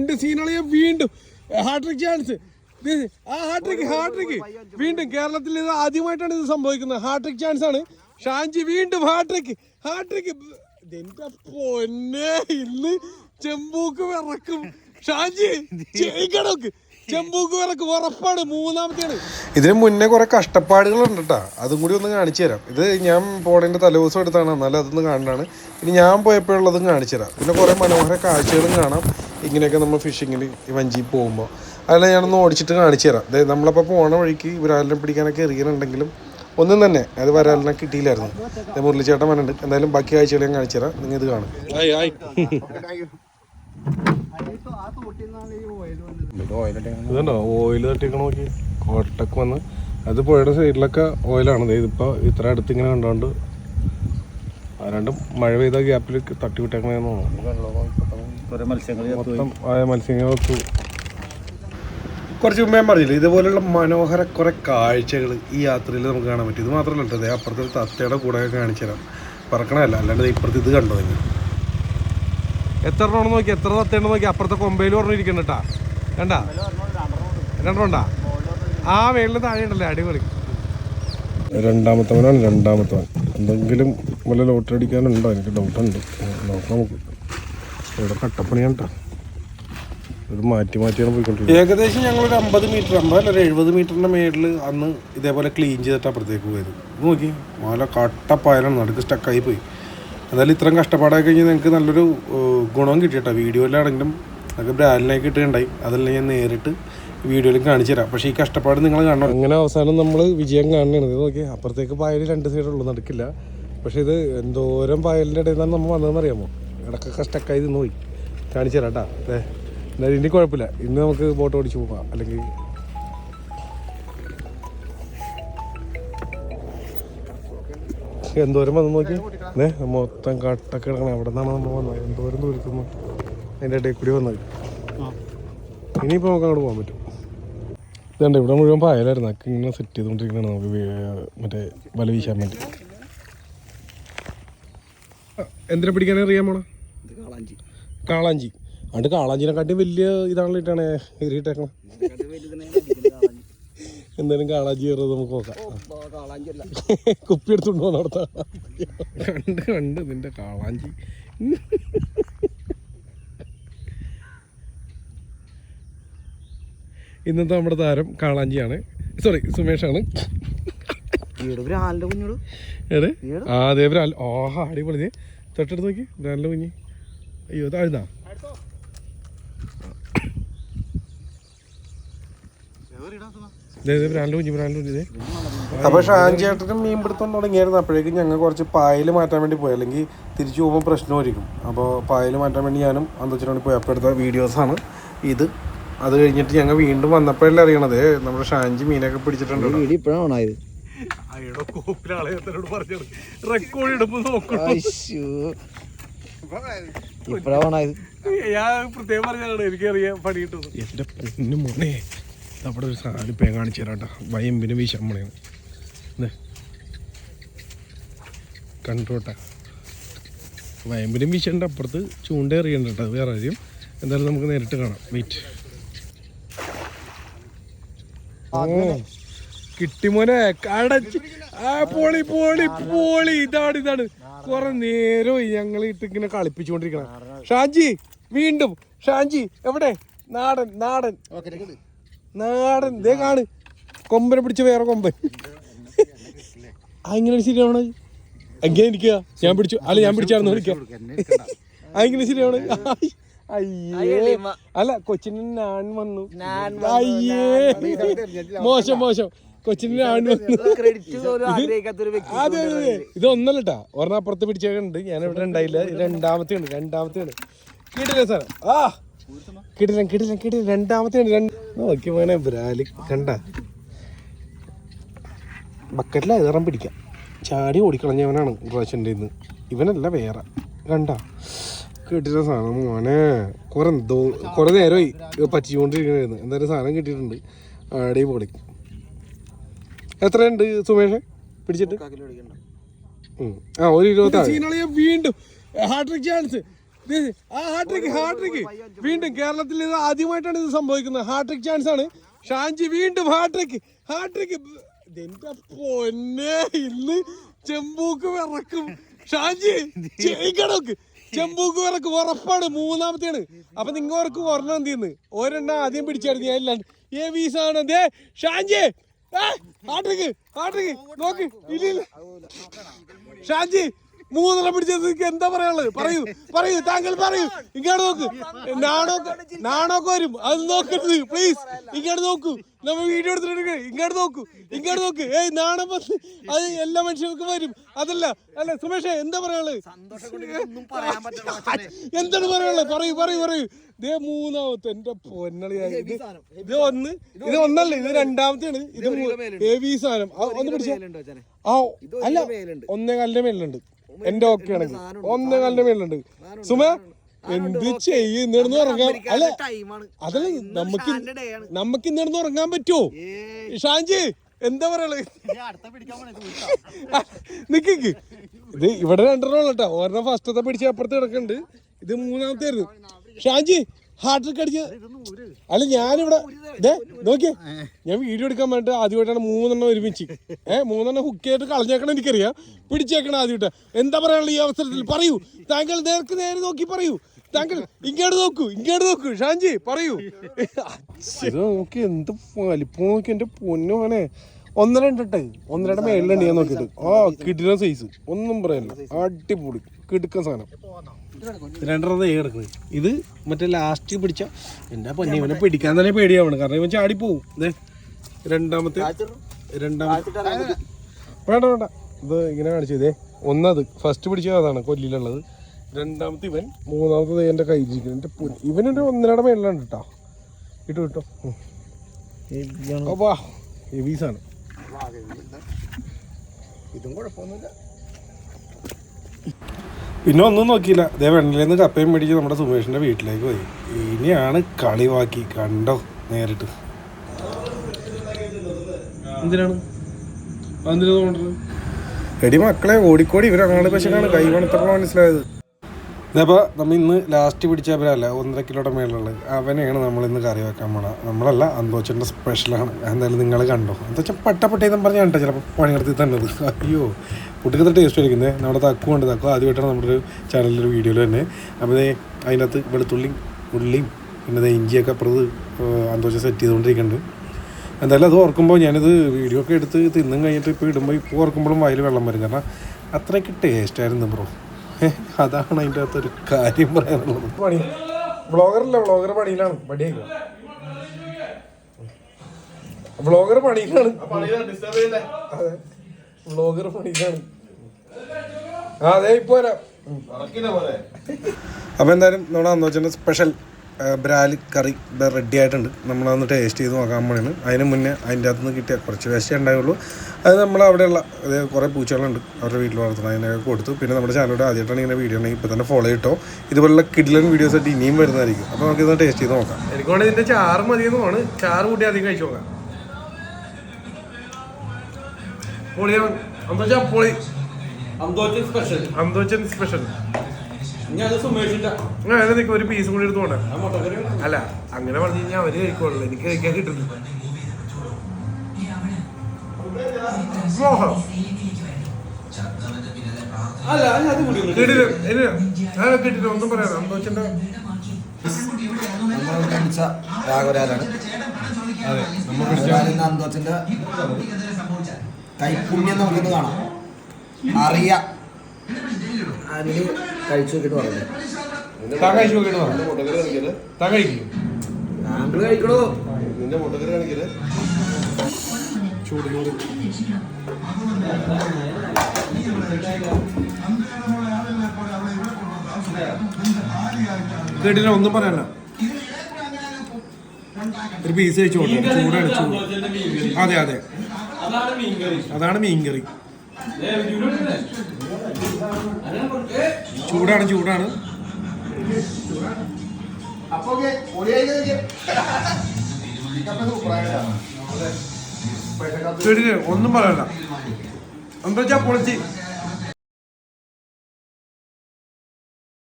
രണ്ട് സീനുകളെ വീണ്ടും ഹാട്രിക് ചാൻസ് ആ ഹാട്രിക് ഹാട്രിക് വീണ്ടും കേരളത്തിൽ ഇത് ആദ്യമായിട്ടാണ് ഇത് സംഭവിക്കുന്നത്. ഹാട്രിക് ചാൻസ് ആണ്. ഷാൻജി വീണ്ടും ഹാട്രിക് ഹാട്രിക് പൊന്നെ ഇന്ന് ചെമ്പൂക്ക് വിറക്കും. ഷാൻജി ചെയ്യണോക്ക് ചെമ്പൂക്ക് വിറക്കും ഉറപ്പാണ്. മൂന്നാമത്തെയാണ്. ഇതിന് മുന്നേ കുറെ കഷ്ടപ്പാടുകളുണ്ട് കേട്ടോ അതും കൂടി ഒന്ന് കാണിച്ചു തരാം. ഇത് ഞാൻ പോണതിന്റെ തലേദിവസം എടുത്താണ്. എന്നാലും അതൊന്ന് കാണാനാണ്. ഇനി ഞാൻ പോയപ്പോഴുള്ളതും കാണിച്ചു തരാം. പിന്നെ കുറെ മനോഹര കാഴ്ചകളും കാണാം. ഇങ്ങനെയൊക്കെ നമ്മൾ ഫിഷിങ്ങിൽ ഈ വഞ്ചി പോകുമ്പോൾ അതെല്ലാം ഞാനൊന്ന് ഓടിച്ചിട്ട് കാണിച്ചു തരാം. അതായത് നമ്മളപ്പോൾ പോണ വഴിക്ക് വിരാലിനെ പിടിക്കാനൊക്കെ എറിയുന്നുണ്ടെങ്കിലും ഒന്നും തന്നെ. അത് വരാലിനെ കിട്ടിയില്ലായിരുന്നു. ദേ മുരളിച്ചേട്ടൻ വരണ്ട് എന്തായാലും ബാക്കി ആഴ്ചകൾ ഞാൻ കാണിച്ചു തരാം. നിങ്ങൾ ഇത് കാണും. ഇതുണ്ടോ? ഓയിൽ നോക്കി. കോട്ടക്ക് വന്ന്. അത് പുഴയുടെ സൈഡിലൊക്കെ ഓയിലാണ് ദേ ഇതിപ്പോ ഇത്ര അടുത്ത് ഇങ്ങനെ കണ്ടോണ്ട് ആ രണ്ടും മഴ പെയ്ത ഗ്യാപ്പിൽ തട്ടി വിട്ടേക്കണേന്ന് തോന്നുന്നു. മൊത്തം ആയ മത്സ്യങ്ങൾ ഒത്തു കുറച്ച് മുമ്പേ ഞാൻ പറഞ്ഞില്ലേ ഇതുപോലുള്ള മനോഹര കുറെ കാഴ്ചകൾ ഈ യാത്രയിൽ നമുക്ക് കാണാൻ പറ്റും. ഇത് മാത്രമല്ല കേട്ടോ ദേ അപ്പുറത്തെ ഒരു തത്തയുടെ കൂടെ കാണിച്ചു തരാം. പറക്കണമല്ല അല്ലാണ്ട് ഇപ്പുറത്ത് ഇത് കണ്ടോ നിങ്ങൾ? എത്ര എണ്ണം നോക്കി എത്ര തത്തേണ്ട നോക്കി അപ്പുറത്തെ കൊമ്പയിൽ പറഞ്ഞിരിക്കണ്ട കേട്ടാ. കണ്ട? രണ്ടെണ്ണണ്ടാ ആ മേളിൽ താഴെ ഉണ്ടല്ലേ അടിപൊളി. രണ്ടാമത്തവനാണ് രണ്ടാമത്തവൻ. എന്തെങ്കിലും വല്ല ലോട്ടറി അടിക്കാനുണ്ടോ? എനിക്ക് ഡൗട്ടുണ്ട് നോക്കാം നമുക്ക്. ഇവിടെ കട്ടപ്പണിയാണ് കേട്ടോ ഇത് മാറ്റി മാറ്റിയാണ് പോയിക്കൊണ്ടിരിക്കുന്നത്. ഏകദേശം ഞങ്ങളൊരു അമ്പത് മീറ്റർ അമ്പത് ഒരു എഴുപത് മീറ്ററിന്റെ മേളിൽ അന്ന് ഇതേപോലെ ക്ലീൻ ചെയ്തിട്ട് അപ്പുറത്തേക്ക് പോയത്. നോക്കി നല്ല കട്ടപ്പായാലും നടുക്ക് സ്റ്റക്കായി പോയി. എന്തായാലും ഇത്രയും കഷ്ടപ്പാടായി കഴിഞ്ഞാൽ നിങ്ങൾക്ക് നല്ലൊരു ഗുണവും ഗുണം കിട്ടിയിട്ടോ വീഡിയോയിലാണെങ്കിലും അതൊക്കെ ബ്രാലിനായി കിട്ടുകയുണ്ടായി അതെല്ലാം ഞാൻ നേരിട്ട് വീഡിയോയിലും കാണിച്ചു തരാം. പക്ഷേ ഈ കഷ്ടപ്പാട് നിങ്ങൾ കാണണം. അങ്ങനെ അവസാനം നമ്മൾ വിജയം ഇത് നോക്കി അപ്പുറത്തേക്ക് പായൽ രണ്ട് സൈഡുള്ളൂ നടക്കില്ല. പക്ഷേ ഇത് എന്തോരം പായലിന്റെ ഇടയിൽ നിന്നാണ് നമ്മൾ വന്നതെന്ന് അറിയാമോ ഇടക്കൊക്കെ സ്റ്റക്കായി നോയി കാണിച്ചു തരാം കേട്ടാ അതെ എന്നാലും ഇനി കുഴപ്പമില്ല. ഇന്ന് നമുക്ക് ബോട്ട് ഓടിച്ചു പോകാം അല്ലെങ്കിൽ എന്തോരം വന്ന് നോക്കി ഏ മൊത്തം കട്ടൊക്കെ കിടക്കണം. എവിടെ നിന്നാണ് നമ്മൾ വന്നത്? എന്തോരം ദൂരത്തുനിന്ന് അതിന്റെ ഇടയിൽ കൂടി വന്നത്? ഇനിയിപ്പോൾ നമുക്ക് അങ്ങോട്ട് പോകാൻ പറ്റും. ഇതുണ്ട് ഇവിടെ മുഴുവൻ പായലായിരുന്നു. അതൊക്കെ ഇങ്ങനെ സെറ്റ് ചെയ്തുകൊണ്ടിരിക്കണതാണ് നമുക്ക് മറ്റേ വല വീശാൻ വേണ്ടി. എന്തിനെ പിടിക്കാൻ അറിയാമോണോ കാളാഞ്ചി. അതുകൊണ്ട് കാളാഞ്ചിനെക്കാട്ടി വലിയ ഇതാണല്ലോ ഇട്ടാണ് ഏറിയിട്ടേക്കണം എന്തായാലും കാളാഞ്ചി കയറുന്നത് നമുക്ക് നോക്കാം. കുപ്പി എടുത്തുകൊണ്ട് പോകുന്ന അവിടുത്തെ കണ്ട് കണ്ട് നിന്റെ കാളാഞ്ചി. ഇന്നത്തെ നമ്മുടെ താരം കാളാഞ്ചിയാണ്. സോറി സുമേഷാണ്. കുഞ്ഞോട് ഏടെ ആ അതേ ബ്രാൽ ഓഹാ അടിപൊളി. തൊട്ടടുത്ത് നോക്കി. ബ്രാലിന്റെ കുഞ്ഞ്. അയ്യോ താഴ്ന്നാ? അപ്പോൾ ഷാൻചേട്ടനും മീൻ പിടുത്തം തുടങ്ങിയായിരുന്നു. അപ്പോഴേക്കും ഞങ്ങൾ കുറച്ച് പായൽ മാറ്റാൻ വേണ്ടി പോയി. അല്ലെങ്കിൽ തിരിച്ചു പോകുമ്പോൾ പ്രശ്നമായിരിക്കും. അപ്പോൾ പായൽ മാറ്റാൻ വേണ്ടി ഞാനും അന്തച്ചിനോട് പോയി. അപ്പോൾ എടുത്ത വീഡിയോസാണ് ഇത്. അത് കഴിഞ്ഞിട്ട് ഞങ്ങൾ വീണ്ടും വന്നപ്പോഴല്ലേ അറിയണത്. നമ്മുടെ ഷാൻജി മീനൊക്കെ പിടിച്ചിട്ടുണ്ട് വീഡിയോ ഇപ്പോഴാണ് അയ്യോ കോപ്പിലാളെ റെക്കോർഡ് ഇടുമ്പോൾ നോക്കണം ഇപ്പോഴാണ് ഓണായത് ഞാൻ പ്രത്യേകം പറഞ്ഞാണ് എനിക്കറിയാം പണി കിട്ടുന്നത് എന്റെ പൊന്നു മോനെ അവിടെ ഒരു സാധനം ഇപ്പം കാണിച്ചു തരാം കേട്ടോ. വയമ്പിന് പോണേന്ന്. കണ്ടോട്ടെ വയമ്പിനും വീശേണ്ട അപ്പുറത്ത് ചൂണ്ട എറിയണ്ട കേട്ടോ. അത് വേറെ ആരും എന്തായാലും നമുക്ക് നേരിട്ട് കാണാം. വെയിറ്റ് ഓ കിട്ടി മോനെ. കടച്ച്. ആ പോളി പോളി പോളി. ഇതാണ് ഇതാണ്. കുറെ നേരം ഞങ്ങൾ ഇട്ട് ഇങ്ങനെ കളിപ്പിച്ചുകൊണ്ടിരിക്കണം. ഷാജി വീണ്ടും. ഷാജി എവിടെ? നാടൻ നാടൻ. നാടൻ. ദേ കാണ്. കൊമ്പനെ പിടിച്ച വേറെ കൊമ്പൻ ആ ഇങ്ങനെ ശരിയാവണ? എങ്ങനെ ഇരിക്കുക ഞാൻ പിടിച്ചു. അല്ല ഞാൻ പിടിച്ചായിരുന്നു. വിളിക്കാം. ആ ശരിയാണ് ശരിയാവണ? അയ്യേ. അല്ല കൊച്ചിന് ഞാൻ വന്നു. അയ്യേ. മോശം മോശം. കൊച്ചിന് അതെ അതെ ഇത് ഇതൊന്നല്ലട്ടാ. ഒരെണ്ണം അപ്പുറത്ത് പിടിച്ചേക്കുന്നുണ്ട് ഞാൻ ഇവിടെ ഉണ്ടായില്ല. ഇത് രണ്ടാമത്തെ ഉണ്ട് രണ്ടാമത്തെ ഉണ്ട് കിട്ടില്ല സാർ ആ. കിട്ടില്ല കിട്ടില്ല കിട്ടില്ല. രണ്ടാമത്തെ ഉണ്ട് രണ്ട് നോക്കി വേണേ ബ്രാലി കണ്ട. ബക്കറ്റിൽ ഏറെ പിടിക്കാം. ചാടി ഓടിക്കളഞ്ഞവനാണ് പ്രാവശ്യന്റെ ഇന്ന് ഇവനല്ല വേറെ. കണ്ട. കിട്ടിയ സാധനം മോനെ. കുറെ എന്തോ കുറെ നേരമായി പറ്റിച്ചുകൊണ്ടിരിക്കണായിരുന്നു. എന്തായാലും സാധനം കിട്ടിയിട്ടുണ്ട്. അടിപൊളി എത്രയുണ്ട് സുമേഷ്? പിടിച്ചിട്ട്. ആ ഒരു ഇരുപത്തി വീണ്ടും ഹാട്രിക് ചാൻസ് ഹാട്രിക് ഹാട്രിക് വീണ്ടും കേരളത്തിൽ ഇത് ആദ്യമായിട്ടാണ് ഇത് സംഭവിക്കുന്നത്. ഹാട്രിക് ചാൻസ് ആണ്. ഷാൻജി വീണ്ടും ഹാട്രിക് ഹാട്രിക് എന്റെ പൊന്നെ ഇന്ന് ചെമ്പൂക്ക് വിറക്കും. ഷാൻജി ചെയ്യണോക്ക് ചെമ്പൂക്ക് വിറക്കും. ഉറപ്പാണ്. മൂന്നാമത്തെയാണ്. അപ്പൊ നിങ്ങൾ ഓർക്ക് ഒരെണ്ണം എന്ത് ചെയ്യുന്നു ഒരെണ്ണം ആദ്യം പിടിച്ചായിരുന്നു. ഞാൻ ഇല്ലാണ്ട് ഏ വീസാണ് ദേ ഷാൻജി. ഹാട്രിക് ഹാട്രിക് നോക്ക് ഇല്ല ഇല്ല ഷാജി മൂന്നെണ്ണം പിടിച്ചത് എന്താ പറയാനുള്ളത്? പറയൂ പറയൂ താങ്കൾ പറയൂ. ഇങ്ങോട്ട് നോക്ക്. നാണോ നാണോക്ക് വരും. അത് നോക്കരുത് പ്ലീസ് ഇങ്ങോട്ട് നോക്കൂ. നമ്മൾ വീഡിയോ എടുത്തിട്ട് ഇങ്ങോട്ട് നോക്കൂ ഇങ്ങോട്ട് നോക്ക്. ഏയ് നാണം വന്ന് അത് എല്ലാ മനുഷ്യർക്കും വരും. അതല്ല അല്ല സുമേഷേ എന്താ പറയാനുള്ളത്? എന്താണ് പറയാനുള്ളത്? പറയൂ പറയൂ പറയൂ. ഇതേ മൂന്നാമത്തെ എന്റെ പൊന്നളിയായി ഇത് ഇത് ഒന്ന് ഇത് ഒന്നല്ല ഇത് രണ്ടാമത്തെയാണ്. ഇത് ഹെവി സാധനം. ഒന്ന് പിടിച്ചോ. ആ അല്ല ഒന്നേ കാലിന്റെ മേലുണ്ട്. എന്റെ ഓക്കെ ആണെങ്കിൽ. ഒന്ന് നല്ല മേലുണ്ട് സുമ എന്ത് ചെയ്യും? ഇന്നിടന്ന് അല്ലെ? അല്ല അതല്ല നമുക്ക് നമുക്ക് ഇന്നിടന്ന് ഉറങ്ങാൻ പറ്റുമോ? ഷാൻജി എന്താ പറയുള്ളത് നിക്ക്. ഇത് ഇവിടെ രണ്ടെണ്ണം ഉള്ളട്ടോ ഒരെണ്ണം ഫസ്റ്റത്തെ പിടിച്ച് അപ്പുറത്ത് കിടക്കുന്നുണ്ട്. ഇത് മൂന്നാമത്തെ ആയിരുന്നു ഷാൻജി ഹാർട്ടിൽ അടിച്ച്. അല്ല ഞാനിവിടെ ഇതേ നോക്കിയേ. ഞാൻ വീഡിയോ എടുക്കാൻ വേണ്ടിട്ട് ആദ്യമായിട്ടാണ് മൂന്നെണ്ണം ഒരുമിച്ച്. ഏഹ് മൂന്നെണ്ണം ഹുക്ക് ചെയ്തിട്ട് കളഞ്ഞേക്കണം എനിക്കറിയാം. പിടിച്ചേക്കണം ആദ്യമായിട്ട്. എന്താ പറയാനുള്ള ഈ അവസരത്തിൽ? പറയൂ. താങ്കൾ നേർക്ക് നേരെ നോക്കി പറയൂ. താങ്കൾ ഇങ്ങോട്ട് നോക്കൂ ഇങ്ങോട്ട് നോക്കൂ. ഷാൻജി പറയൂ. ഇത് നോക്കി എന്ത് വലിപ്പം നോക്കി എന്റെ പൊന്നോനെ ഒന്നര ഉണ്ടട്ടെ. ഒന്നരയുടെ മേളിലുണ്ട് ഞാൻ നോക്കിയിട്ട്. ആ കിടിലൻ സൈസ് ഒന്നും പറയാനില്ല. അടിപൊളി. കിടുക്കൻ സാധനം. രണ്ടെണ്ണം ഏ കിടക്കുന്നത് ഇത് മറ്റേ ലാസ്റ്റ് പിടിച്ച എന്റെ പൊന്നെ ഇവനെ പിടിക്കാൻ തന്നെ പേടിയാവണം. കാരണം ഇവൻ ചാടിപ്പോവും പോവും. രണ്ടാമത്തെ രണ്ടാമത്തെ. വേണ്ട വേണ്ട. ഇത് ഇങ്ങനെ കാണിച്ചു. ഇതേ ഒന്നത്. ഫസ്റ്റ് പിടിച്ചത് അതാണ് കൊല്ലിയിലുള്ളത്. രണ്ടാമത്തെ ഇവൻ മൂന്നാമത്തത് എന്റെ കയ്യിലിരിക്കുന്നത് എന്റെ പൊന്ന്. ഇവനൊരു ഒന്നരയുടെ മേളിലാണ് കേട്ടോ ഇട്ടു കിട്ടോ വാ സാധനം ഇതും കുഴപ്പമൊന്നുമില്ല. പിന്നെ ഒന്നും നോക്കിയില്ല. അതേ വെണ്ണലേന്ന് കപ്പയും മേടിച്ച് നമ്മുടെ സുമേഷിന്റെ വീട്ടിലേക്ക് പോയി. ഇനിയാണ് കളി ബാക്കി കണ്ടോ നേരിട്ട്. എന്തിനാണ്? എടി മക്കളെ ഓടിക്കോടി. ഇവരങ്ങാട് പക്ഷേ കൈ പണിത്തപ്പോൾ മനസ്സിലായത്. ഇതപ്പോൾ നമ്മൾ ഇന്ന് ലാസ്റ്റ് പിടിച്ച അവരല്ല ഒന്നര കിലോയുടെ മേളിലുള്ളത്. അവനെയാണ് നമ്മൾ ഇന്ന് കറി വെക്കാൻ പോണത്. നമ്മളല്ല അന്തോച്ചന്റെ സ്പെഷ്യലാണ് എന്തായാലും നിങ്ങൾ കണ്ടോ? അന്തോച്ചൻ പട്ടപ്പട്ടേന്നും പറഞ്ഞാൽ കണ്ടോ ചിലപ്പോൾ പണിയെടുത്തി തന്നത്. അയ്യോ കുട്ടിക്കത്തെ ടേസ്റ്റ് ആയിരിക്കുന്നത് നമ്മുടെ തക്കു ഉണ്ട് തക്കു. ആദ്യമായിട്ടാണ് നമ്മുടെ ഒരു ചാനലിലൊരു വീഡിയോയിൽ തന്നെ അപ്പോൾ അതിനകത്ത് വെളുത്തുള്ളിയും ഉള്ളിയും പിന്നെ ഇഞ്ചിയൊക്കെ അപ്പുറത്ത് അന്തോച്ചൻ സെറ്റ് ചെയ്തുകൊണ്ടിരിക്കുന്നുണ്ട് എന്തായാലും അത് ഓർക്കുമ്പോൾ ഞാനിത് വീഡിയോ ഒക്കെ എടുത്ത് തിന്നും കഴിഞ്ഞിട്ട് ഇപ്പോൾ ഇടുമ്പോൾ ഇപ്പോൾ ഓർക്കുമ്പോഴും വായിൽ വെള്ളം വരും. കാരണം അത്രയ്ക്ക് ടേസ്റ്റ് ആയിരുന്നു ബ്രോ അതാണ് അതിന്റെ അകത്തൊരു കാര്യം പറയാനുള്ളത്. പണി. വ്ളോഗറല്ല വ്ളോഗർ പണിയിലാണ്. പണിയേക്കുക വ്ളോഗർ പണിയിലാണ്. അതെ. വ്ളോഗർ പണിയിലാണ്. അതെ ഇപ്പോ വരാം. അപ്പോൾ എന്തായാലും നമ്മുടെ അന്നോച്ചന്റെ സ്പെഷ്യൽ ബ്രാലി കറി റെഡി ആയിട്ടുണ്ട്. നമ്മളതൊന്ന് ടേസ്റ്റ് ചെയ്ത് നോക്കാൻ പോണേണ്. അതിന് മുന്നേ അതിന്റെ അകത്ത് നിന്ന് കിട്ടിയ കുറച്ച് വേസ്റ്റേ ഉണ്ടായുള്ളൂ. അത് നമ്മൾ അവിടെയുള്ള അത് കുറേ പൂച്ചകളുണ്ട് അവരുടെ വീട്ടിൽ വളർത്തണം അതിനൊക്കെ കൊടുത്തു. പിന്നെ നമ്മുടെ ചാനലോട് ആദ്യമായിട്ടാണ് ഇങ്ങനെ വീഡിയോ ഉണ്ടെങ്കിൽ ഇപ്പോൾ തന്നെ ഫോളോ ചെയ്തോ ഇതുപോലുള്ള കിഡിലൻ വീഡിയോസ് ആയിട്ട് ഇനിയും വരുന്നതായിരിക്കും. അപ്പോൾ നമുക്ക് ഇതൊന്ന് ടേസ്റ്റ് ചെയ്ത് നോക്കാം. എനിക്കോണ്ട് ഇതിന്റെ ചാറ് മതിയെന്ന് ആണ് ചാറ് കൂട്ടി അധികം കഴിച്ചു നോക്കാം. പൊളിയാണ് അന്തോച്ചാ പൊളി. അന്തോച്ച് സ്പെഷ്യൽ അന്തോച്ചൻ സ്പെഷ്യൽ സുമേഷിന്റെ നിൽക്കും ഒരു പീസും കൂടി എടുത്തു പോണേ ആ മുട്ടക്കറി അല്ല അങ്ങനെ പറഞ്ഞു കഴിഞ്ഞാൽ അവർ കഴിക്കുള്ളൂ. എനിക്ക് കഴിക്കാൻ കിട്ടുന്നു കിട്ടില്ല ഒന്നും പറയാം അന്തോച്ചന്റെ കഴിച്ച കൈപ്പുണ്യം നമുക്കൊന്ന് കാണാം. അറിയാം. കഴിച്ചു നോക്കിട്ട് പറഞ്ഞു. കഴിച്ചു കഴിക്കും. താങ്കൾ കഴിക്കണോ? ചൂട് കേട്ടില്ല ഒന്നും പറയാനല്ല ഒരു പീസ് കഴിച്ചു കൊടുക്കാം ചൂടാണ് ചൂട്. അതെ അതെ. അതാണ് മീൻകറി. ചൂടാണ് ചൂടാണ്. ഒന്നും പറയണ്ട. എന്താ വെച്ചാ പൊളിച്ച്?